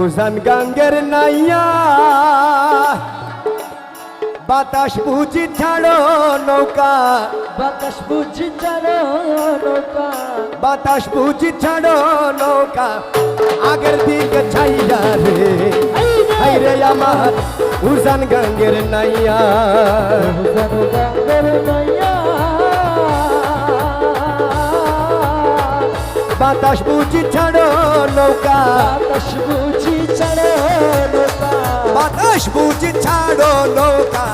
উজান গাঙ্গের নাইয়া। বাতাস বুঝি ছাড়ো নৌকা। বাতাস বুঝি চারো নৌকা। বাতাস বুঝি ছাড়ো নৌকা। আগের দিকে ছাইয়া রে হাই রে। আমার উজান গাঙ্গের নাইয়া। জানো গাঙ্গের নাইয়া। বাতাস বুঝি ছাড়ো নৌকা বাতাস বুঝি চারো নৌকা বাতাস বুঝি ছাড়ো নৌকা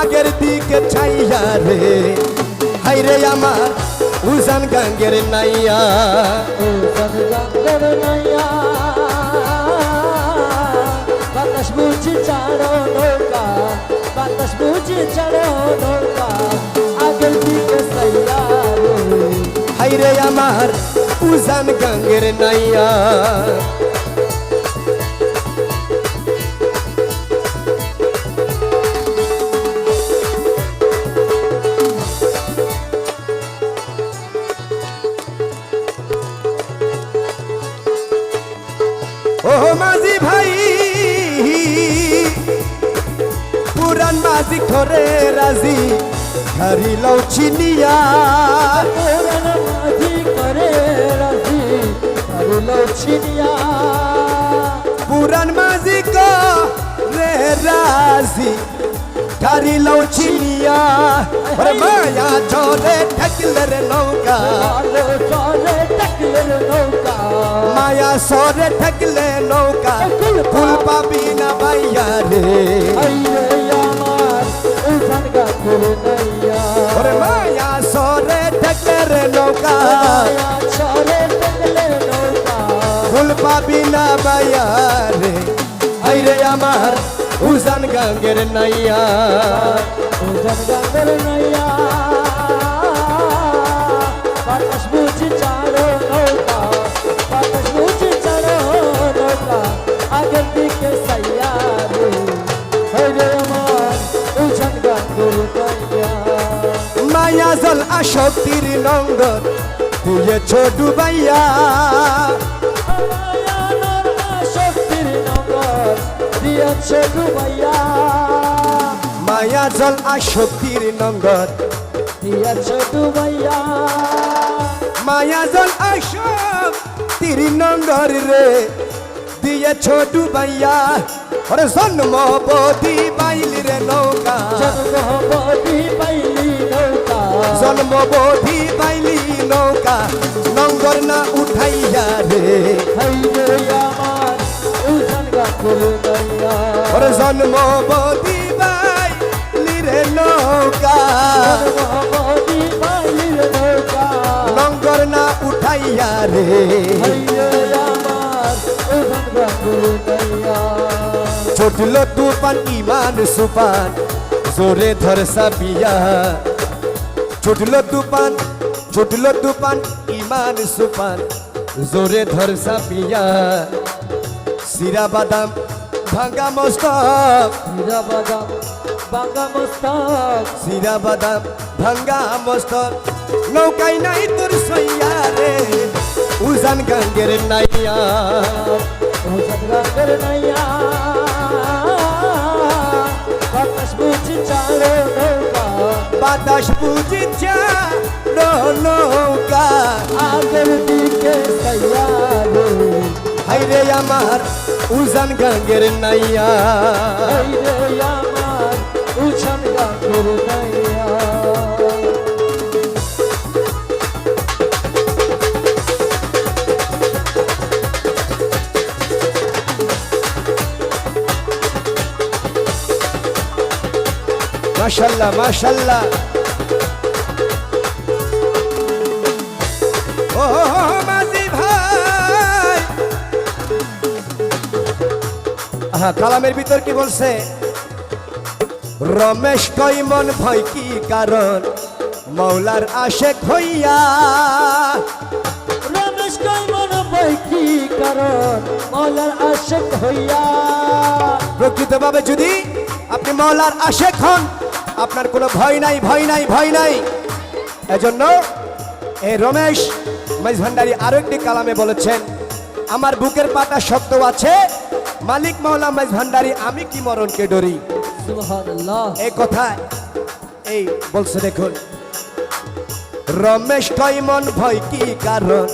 আগের দিকে ছাইয়া রে হাই রে আমার উজান গাঙ্গের নাইয়া ও জানো গাঙ্গের নাইয়া বাতাস বুঝি চারো নৌকা বাতাস বুঝি চারো নৌকা আগের দিকে সাইয়া রে হাই রে আমার উজান গাঙ্গের নাইয়া। ও মাঝি ভাই পুরান মাঝি ধরে রাজি ঘরি লও চিনিয়া করল ছিনিয়া। পুরান মাঝি কো রে রাজি। ঘরি লও চিনিয়া ওরে মায়া চলে ঠকলে রে নৌকা। চলে টাকলের নৌকা। মায়া সরে ঠকলে নৌকা। ফুল পাবি না ভাইয়া রে। আমার উঠান গাছের নাইয়া ওরে মায়া সরে ঠকলে রে নৌকা। ফুল পাবি না ভাইয়া রে আইরে আমার উজান গাঙ্গের নাইয়া। উঠান গাছের নাইয়া। বাতাস বুঝি চারো নৌকা, বাতাস বুঝি চারো নৌকা, আগের দিকে সাইয়া রে। হইরে আমার গাছের নাইয়া। মায়া জল আসক্তির নঙ্গর তুই ছোটু ভাইয়া দিয়েছে ডুবাইয়া মায়া জল আসক্তির নঙ্গর। দিয়েছে ডুবাইয়া মায়া জল আসক্তির নঙ্গর রে। দিয়ে ছোটু ভাইয়া ওরে জন্ম বধি বাইলি রে নৌকা। জন্মবতী পাইলি নৌকা। জন্ম বধি বাইলি নৌকা। নঙ্গর না উঠাইয়া রে। আমার উঠান নাইয়া ওরে জন্ম বধি বাইলি রে নৌকা জন্মবতী পাইলি নৌকা নঙ্গর না উঠাইয়া রে হইলে আমার উঠান গাছের নাইয়া ছোটল তুফান ইমান সুপান জোরে ধর সাবিয়া ছোটল তুফান ছোটল তুফান ইমান সুপান জোরে ধর সাবিয়া সিরা বাদাম ভাঙ্গা মস্তক। হীরা বাদাম বাঙ্গা মস্তক। সিরা বাদাম ভাঙ্গা মস্তক। নৌকাই নাই তোর সইয়া রে। উজান গাঙ্গের নাইয়া। উঠান গাছের নাইয়া। বাতাস বুঝি চারো নৌকা। বাতাস বুঝিছা নৌকা। আগের দিকে সাইয়া রে। হাইরে আমার উজান গাঙ্গের নাইয়া হইরে আমার উঠান গাছের নাইয়া মাশাল্লাহ মাশাল্লাহ ও মাঝি ভাই হ্যাঁ কালামের ভিতর কি বলছে? রমেশ কৈমন ভয় কি কারণ? মৌলার আশেক হইয়া। রমেশ কৈমন বই কি কারণ? মলার আশেক হইয়া। প্রকৃতভাবে যদি আপনি মৌলার আশেক হন আপনার কোনো ভয় নাই ভয় নাই ভয় নাই। এজন্য এই রমেশ মাইজ ভান্ডারী আরও একটি কালামে বলেছেন আমার বুকের পাটা শক্ত আছে মালিক মাওলা মাঝ ভান্ডারি আমি কি মরণকে ডরি? এই কথায় এই বলছে দেখুন। রমেশ কইমন ভয় কি কারণ?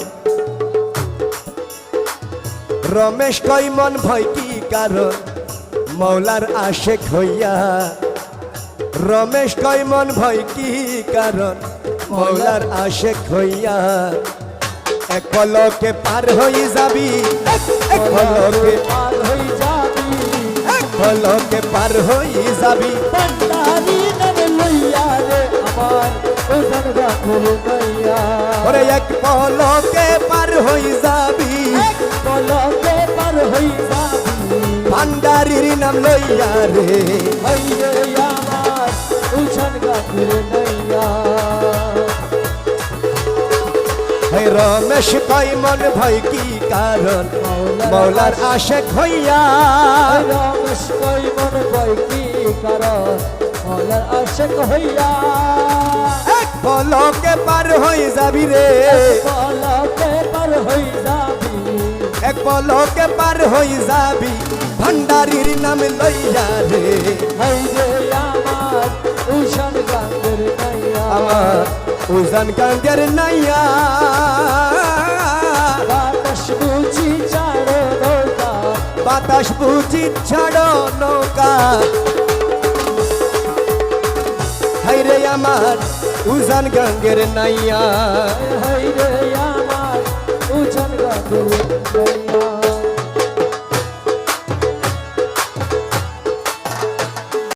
রমেশ কইমন ভয় কি কারণ? মৌলার আশেক হইয়া। রমেশ কইমন ভয় কি কারণ? মৌলার আশেক হইয়া। এক পলকে পার হই যাবি এক পলকে পার এক পলকে পার হই যাবি। ভান্ডারি নামে লইয়া রে আমার ওজন গাথর নইয়া ওরে এক পলকে পার হই যাবি। পলকে পার হই যাবি। ভান্ডারির নাম লইয়া রে। হইরে আমার ওজন গাথর নইয়া হে রমেশ কই মন ভয় কি কারণ? মৌলার আশেক হইয়া রমেশ কই মন কই কি কারণ? মলার আশেক হইয়া এক পলকে পার হই যাবি রে। পলকে পার হই যাবি। এক পলকে পার হই যাবি ভান্ডারির নাম লইয়া রে। আমার উষণ গাঙ্গের নাইয়া আমার উজান কাঙ্গের নাইয়া বাতাস বুঝি চাড়ো নৌকা। বাতাস বুঝি ছাড়ো নৌকা। হাইরে আমার উজান গঙ্গের নাইয়া। হইরে আমার উষণ গাঙ্গের নাইয়া।